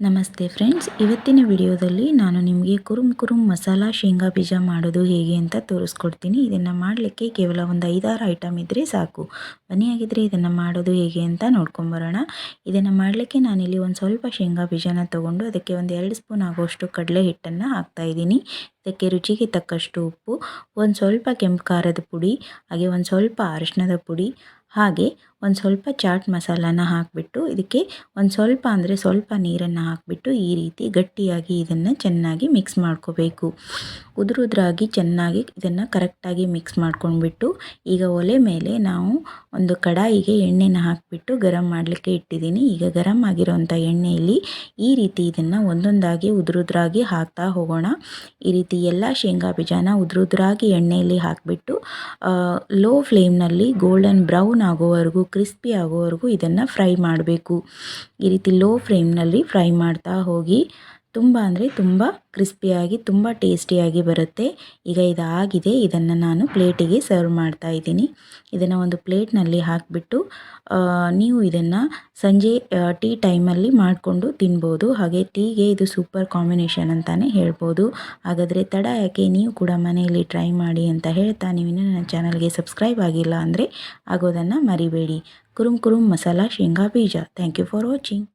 ನಮಸ್ತೆ ಫ್ರೆಂಡ್ಸ್. ಇವತ್ತಿನ ವಿಡಿಯೋದಲ್ಲಿ ನಾನು ನಿಮಗೆ ಕುರುಮ್ ಕುರುಮ್ ಮಸಾಲ ಶೇಂಗಾ ಬೀಜ ಮಾಡೋದು ಹೇಗೆ ಅಂತ ತೋರಿಸ್ಕೊಡ್ತೀನಿ. ಇದನ್ನು ಮಾಡಲಿಕ್ಕೆ ಕೇವಲ ಒಂದು ಐದಾರು ಐಟಮ್ ಇದ್ದರೆ ಸಾಕು. ಬನ್ನಿ ಆಗಿದ್ದರೆ ಇದನ್ನು ಮಾಡೋದು ಹೇಗೆ ಅಂತ ನೋಡ್ಕೊಂಬರೋಣ. ಇದನ್ನು ಮಾಡಲಿಕ್ಕೆ ನಾನಿಲ್ಲಿ ಒಂದು ಸ್ವಲ್ಪ ಶೇಂಗಾ ಬೀಜನ ತೊಗೊಂಡು ಅದಕ್ಕೆ ಒಂದು ಎರಡು ಸ್ಪೂನ್ ಆಗೋಷ್ಟು ಕಡಲೆ ಹಿಟ್ಟನ್ನು ಹಾಕ್ತಾಯಿದ್ದೀನಿ ಇದಕ್ಕೆ ರುಚಿಗೆ ತಕ್ಕಷ್ಟು ಉಪ್ಪು, ಒಂದು ಸ್ವಲ್ಪ ಕೆಂಪು ಖಾರದ ಪುಡಿ, ಹಾಗೆ ಒಂದು ಸ್ವಲ್ಪ ಅರಿಶಿನದ ಪುಡಿ, ಹಾಗೆ ಒಂದು ಸ್ವಲ್ಪ ಚಾಟ್ ಮಸಾಲಾನ ಹಾಕಿಬಿಟ್ಟು ಇದಕ್ಕೆ ಒಂದು ಸ್ವಲ್ಪ ಅಂದರೆ ಸ್ವಲ್ಪ ನೀರನ್ನು ಹಾಕಿಬಿಟ್ಟು ಈ ರೀತಿ ಗಟ್ಟಿಯಾಗಿ ಇದನ್ನು ಚೆನ್ನಾಗಿ ಮಿಕ್ಸ್ ಮಾಡ್ಕೋಬೇಕು. ಉದುರುದ್ರಾಗಿ ಚೆನ್ನಾಗಿ ಇದನ್ನು ಕರೆಕ್ಟಾಗಿ ಮಿಕ್ಸ್ ಮಾಡ್ಕೊಂಡ್ಬಿಟ್ಟು ಈಗ ಒಲೆ ಮೇಲೆ ನಾವು ಒಂದು ಕಡಾಯಿಗೆ ಎಣ್ಣೆನ ಹಾಕಿಬಿಟ್ಟು ಗರಂ ಮಾಡಲಿಕ್ಕೆ ಇಟ್ಟಿದ್ದೀನಿ. ಈಗ ಗರಂ ಆಗಿರೋಂಥ ಎಣ್ಣೆಯಲ್ಲಿ ಈ ರೀತಿ ಇದನ್ನು ಒಂದೊಂದಾಗಿ ಉದುರುದ್ರಾಗಿ ಹಾಕ್ತಾ ಹೋಗೋಣ. ಈ ರೀತಿ ಎಲ್ಲ ಶೇಂಗಾ ಬೀಜನ ಉದುರುದ್ರಾಗಿ ಎಣ್ಣೆಯಲ್ಲಿ ಹಾಕಿಬಿಟ್ಟು ಲೋ ಫ್ಲೇಮ್ನಲ್ಲಿ ಗೋಲ್ಡನ್ ಬ್ರೌನ್ ಆಗೋವರೆಗೂ ಕ್ರಿಸ್ಪಿ ಆಗೋವರೆಗೂ ಇದನ್ನು ಫ್ರೈ ಮಾಡಬೇಕು. ಈ ರೀತಿ ಲೋ ಫ್ಲೇಮ್ನಲ್ಲಿ ಫ್ರೈ ಮಾಡ್ತಾ ಹೋಗಿ ತುಂಬ ಅಂದರೆ ತುಂಬ ಕ್ರಿಸ್ಪಿಯಾಗಿ, ತುಂಬ ಟೇಸ್ಟಿಯಾಗಿ ಬರುತ್ತೆ. ಈಗ ಇದಾಗಿದೆ. ಇದನ್ನು ನಾನು ಪ್ಲೇಟಿಗೆ ಸರ್ವ್ ಮಾಡ್ತಾ ಇದ್ದೀನಿ. ಇದನ್ನು ಒಂದು ಪ್ಲೇಟ್ನಲ್ಲಿ ಹಾಕಿಬಿಟ್ಟು ನೀವು ಇದನ್ನು ಸಂಜೆ ಟೀ ಟೈಮಲ್ಲಿ ಮಾಡಿಕೊಂಡು ತಿನ್ಬೋದು. ಹಾಗೆ ಟೀಗೆ ಇದು ಸೂಪರ್ ಕಾಂಬಿನೇಷನ್ ಅಂತಲೇ ಹೇಳ್ಬೋದು. ಹಾಗಾದರೆ ತಡ ಯಾಕೆ? ನೀವು ಕೂಡ ಮನೆಯಲ್ಲಿ ಟ್ರೈ ಮಾಡಿ ಅಂತ ಹೇಳ್ತಾ ನೀವು ನನ್ನ ಚಾನಲ್ಗೆ ಸಬ್ಸ್ಕ್ರೈಬ್ ಆಗಿಲ್ಲ ಅಂದರೆ ಆಗೋದನ್ನು ಮರಿಬೇಡಿ. ಕುರುಮ್ ಕುರುಮ್ ಮಸಾಲ ಶೇಂಗಾ ಬೀಜ. Thank you for watching